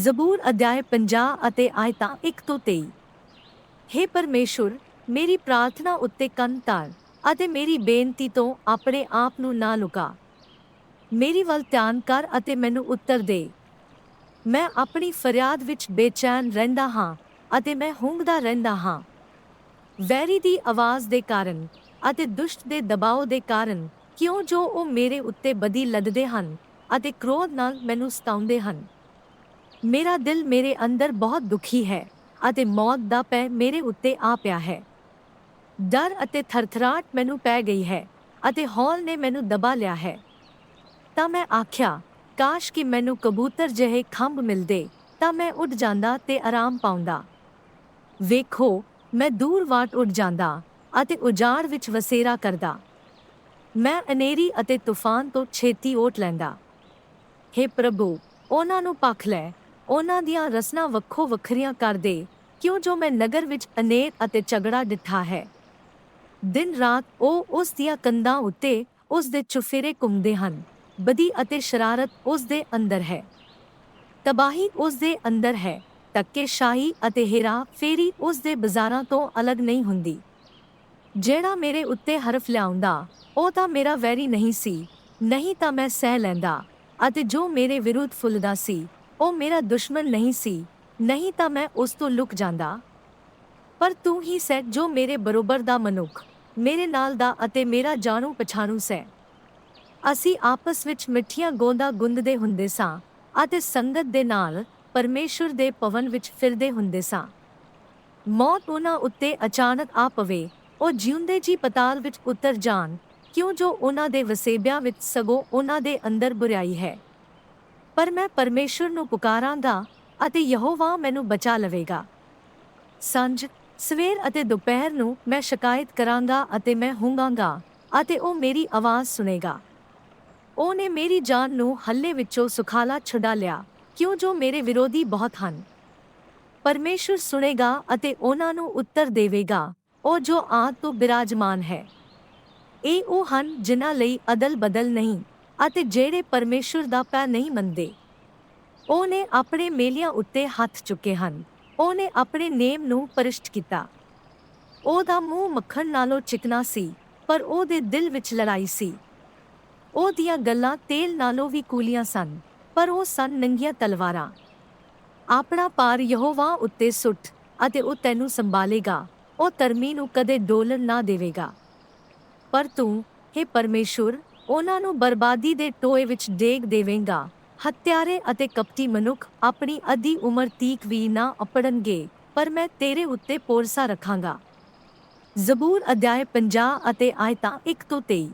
ਜ਼ਬੂਰ ਅਧਿਆਇ 50 ਅਤੇ ਆਇਤਾਂ 1 ਤੋਂ 23 हे ਪਰਮੇਸ਼ੁਰ, ਮੇਰੀ ਪ੍ਰਾਰਥਨਾ ਉੱਤੇ ਕੰਨ ਧਾਰ ਅਤੇ ਮੇਰੀ ਬੇਨਤੀ ਤੋਂ ਆਪਣੇ ਆਪ ਨੂੰ ਨਾ ਲੁਕਾ। ਮੇਰੀ ਵੱਲ ਧਿਆਨ ਕਰ ਅਤੇ ਮੈਨੂੰ ਉੱਤਰ ਦੇ। ਮੈਂ ਆਪਣੀ ਫਰਿਆਦ ਵਿੱਚ ਬੇਚੈਨ ਰਹਿੰਦਾ ਹਾਂ ਅਤੇ ਮੈਂ ਹੁੰਗਦਾ ਰਹਿੰਦਾ ਹਾਂ। ਵੈਰੀ ਦੀ ਆਵਾਜ਼ ਦੇ ਕਾਰਨ ਅਤੇ ਦੁਸ਼ਟ ਦੇ ਦਬਾਅ ਦੇ ਕਾਰਨ ਕਿਉਂ ਜੋ ਉਹ ਮੇਰੇ ਉੱਤੇ ਬਦੀ ਲੱਦਦੇ ਹਨ ਅਤੇ ਕ੍ਰੋਧ ਨਾਲ ਮੈਨੂੰ ਸਤਾਉਂਦੇ ਹਨ? ਮੇਰਾ ਦਿਲ ਮੇਰੇ ਅੰਦਰ ਬਹੁਤ ਦੁਖੀ ਹੈ ਅਤੇ ਮੌਤ ਦਾ ਪੈ ਮੇਰੇ ਉੱਤੇ ਆ ਪਿਆ ਹੈ। ਡਰ ਅਤੇ ਥਰਥਰਾਟ ਮੈਨੂੰ ਪੈ ਗਈ ਹੈ ਅਤੇ ਹੌਲ ਨੇ ਮੈਨੂੰ ਦਬਾ ਲਿਆ ਹੈ। ਤਾਂ ਮੈਂ ਆਖਿਆ, ਕਾਸ਼ ਕਿ ਮੈਨੂੰ ਕਬੂਤਰ ਜਿਹੇ ਖੰਭ ਮਿਲਦੇ, ਤਾਂ ਮੈਂ ਉੱਡ ਜਾਂਦਾ ਤੇ ਆਰਾਮ ਪਾਉਂਦਾ। ਵੇਖੋ, ਮੈਂ ਦੂਰ ਵਾਟ ਉੱਡ ਜਾਂਦਾ ਅਤੇ ਉਜਾੜ ਵਿੱਚ ਵਸੇਰਾ ਕਰਦਾ। ਮੈਂ ਅਨੇਰੀ ਅਤੇ ਤੂਫਾਨ ਤੋਂ ਛੇਤੀ ਓਟ ਲੈਂਦਾ। हे ਪ੍ਰਭੂ, ਉਹਨਾਂ ਨੂੰ ਪਖ ਲੈ ਉਹਨਾਂ ਦੀਆਂ ਰਸਨਾ ਵੱਖੋ ਵੱਖਰੀਆਂ ਕਰ ਦੇ ਕਿਉਂ ਜੋ ਮੈਂ ਨਗਰ ਵਿੱਚ ਅਨੇਰ ਅਤੇ ਝਗੜਾ ਡਿੱਠਾ ਹੈ। ਦਿਨ ਰਾਤ ਉਹ ਉਸ ਦੀਆਂ ਕੰਧਾਂ ਉੱਤੇ ਉਸ ਦੇ ਚੁਫੇਰੇ ਘੁੰਮਦੇ ਹਨ, ਬਦੀ ਅਤੇ ਸ਼ਰਾਰਤ ਉਸ ਦੇ ਅੰਦਰ ਹੈ। ਤਬਾਹੀ ਉਸ ਦੇ ਅੰਦਰ ਹੈ ਤੱਕੇ ਸ਼ਾਹੀ ਅਤੇ ਹੀਰਾ ਫੇਰੀ ਉਸ ਦੇ ਬਾਜ਼ਾਰਾਂ ਤੋਂ ਅਲੱਗ ਨਹੀਂ ਹੁੰਦੀ। ਜਿਹੜਾ ਮੇਰੇ ਉੱਤੇ ਹਰਫ ਲਿਆਉਂਦਾ, ਉਹ ਤਾਂ ਮੇਰਾ ਵੈਰੀ ਨਹੀਂ ਸੀ, ਨਹੀਂ ਤਾਂ ਮੈਂ ਸਹਿ ਲੈਂਦਾ ਅਤੇ ਜੋ ਮੇਰੇ ਵਿਰੁੱਧ ਫੁੱਲਦਾ ਸੀ ਉਹ ਮੇਰਾ ਦੁਸ਼ਮਣ ਨਹੀਂ ਸੀ। ਨਹੀਂ ਤਾਂ ਮੈਂ ਉਸ ਤੋਂ ਲੁਕ ਜਾਂਦਾ। ਪਰ ਤੂੰ ਹੀ ਸੈ ਜੋ ਮੇਰੇ ਬਰੋਬਰ ਦਾ ਮਨੁੱਖ, ਮੇਰੇ ਨਾਲ ਦਾ ਅਤੇ ਮੇਰਾ ਜਾਣੂ ਪਛਾਣੂ ਸੈ ਅਸੀਂ ਆਪਸ ਵਿੱਚ ਮਿੱਠੀਆਂ ਗੋਂਦਾਂ ਗੁੰਦਦੇ ਹੁੰਦੇ ਸਾਂ ਅਤੇ ਸੰਗਤ ਦੇ ਨਾਲ ਪਰਮੇਸ਼ੁਰ ਦੇ ਪਵਨ ਵਿੱਚ ਫਿਰਦੇ ਹੁੰਦੇ ਸਾਂ। ਮੌਤ ਉਹਨਾਂ ਉੱਤੇ ਅਚਾਨਕ ਆ ਪਵੇ, ਉਹ ਜਿਉਂਦੇ ਜੀ ਪਤਾਲ ਵਿੱਚ ਉਤਰ ਜਾਣ, ਕਿਉਂ ਜੋ ਉਹਨਾਂ ਦੇ ਵਸੇਬਿਆਂ ਵਿੱਚ ਸਗੋਂ ਉਹਨਾਂ ਦੇ ਅੰਦਰ ਬੁਰਾਈ ਹੈ। ਪਰ ਮੈਂ ਪਰਮੇਸ਼ੁਰ ਨੂੰ ਪੁਕਾਰਾਂਗਾ ਅਤੇ ਯਹੋਵਾ ਮੈਨੂੰ ਬਚਾ ਲਵੇਗਾ। ਸੰਜ ਸਵੇਰ ਅਤੇ ਦੁਪਹਿਰ ਨੂੰ ਮੈਂ ਸ਼ਿਕਾਇਤ ਕਰਾਂਗਾ ਅਤੇ ਮੈਂ ਹੁੰਗਾਂਗਾ ਅਤੇ ਉਹ ਮੇਰੀ ਆਵਾਜ਼ ਸੁਨੇਗਾ ਉਹਨੇ ਮੇਰੀ ਜਾਨ ਨੂੰ ਹੱਲੇ ਵਿੱਚੋਂ ਸੁਖਾਲਾ ਛੁਡਾ ਲਿਆ, ਕਿਉਂ ਜੋ ਮੇਰੇ ਵਿਰੋਧੀ ਬਹੁਤ ਹਨ। ਪਰਮੇਸ਼ੁਰ ਸੁਨੇਗਾ ਅਤੇ ਉਹਨਾਂ ਨੂੰ ਉੱਤਰ ਦੇਵੇਗਾ, ਉਹ ਜੋ ਆਦ ਤੋਂ ਬਿਰਾਜਮਾਨ ਹੈ। ਇਹ ਉਹ ਹਨ ਜਿਨ੍ਹਾਂ ਲਈ ਅਦਲ ਬਦਲ ਨਹੀਂ। ਅਤੇ ਜਿਹੜੇ ਪਰਮੇਸ਼ੁਰ ਦਾ ਪੈ ਨਹੀਂ ਮੰਨਦੇ। ਉਹਨੇ ਆਪਣੇ ਮੇਲਿਆਂ ਉੱਤੇ ਹੱਥ ਚੁੱਕੇ ਹਨ। ਉਹਨੇ ਆਪਣੇ ਨੇਮ ਨੂੰ ਪਰਿਸ਼ਟ ਕੀਤਾ। ਉਹਦਾ ਮੂੰਹ ਮੱਖਣ ਨਾਲੋਂ ਚਿਕਨਾ ਸੀ, ਪਰ ਉਹਦੇ ਦਿਲ ਵਿੱਚ ਲੜਾਈ ਸੀ। ਉਹਦੀਆਂ ਗੱਲਾਂ ਤੇਲ ਨਾਲੋਂ ਵੀ ਕੂਲੀਆਂ ਸਨ, ਪਰ ਉਹ ਸਨ ਨੰਗੀਆਂ ਤਲਵਾਰਾਂ। ਆਪਣਾ ਪਾਰ ਯਹੋਵਾ ਉੱਤੇ ਸੁੱਟ ਅਤੇ ਉਹ ਤੈਨੂੰ ਸੰਭਾਲੇਗਾ। ਉਹ ਤਰਮੀ ਨੂੰ ਕਦੇ ਡੋਲਣ ਨਾ ਦੇਵੇਗਾ। ਪਰ ਤੂੰ हे ਪਰਮੇਸ਼ੁਰ ਉਹਨਾਂ ਨੂੰ ਬਰਬਾਦੀ ਦੇ ਟੋਏ ਵਿੱਚ ਡੇਗ ਦੇਵੇਂਗਾ। ਹੱਤਿਆਰੇ ਅਤੇ ਕਪਟੀ ਮਨੁੱਖ ਆਪਣੀ ਅੱਧੀ ਉਮਰ ਤੀਕ ਵੀ ਨਾ ਅਪੜਨਗੇ, ਪਰ ਮੈਂ ਤੇਰੇ ਉੱਤੇ ਪੋਰਸਾ ਰੱਖਾਂਗਾ। ਜ਼ਬੂਰ ਅਧਿਆਇ 50 ਅਤੇ ਆਇਤਾਂ 1 ਤੋਂ 23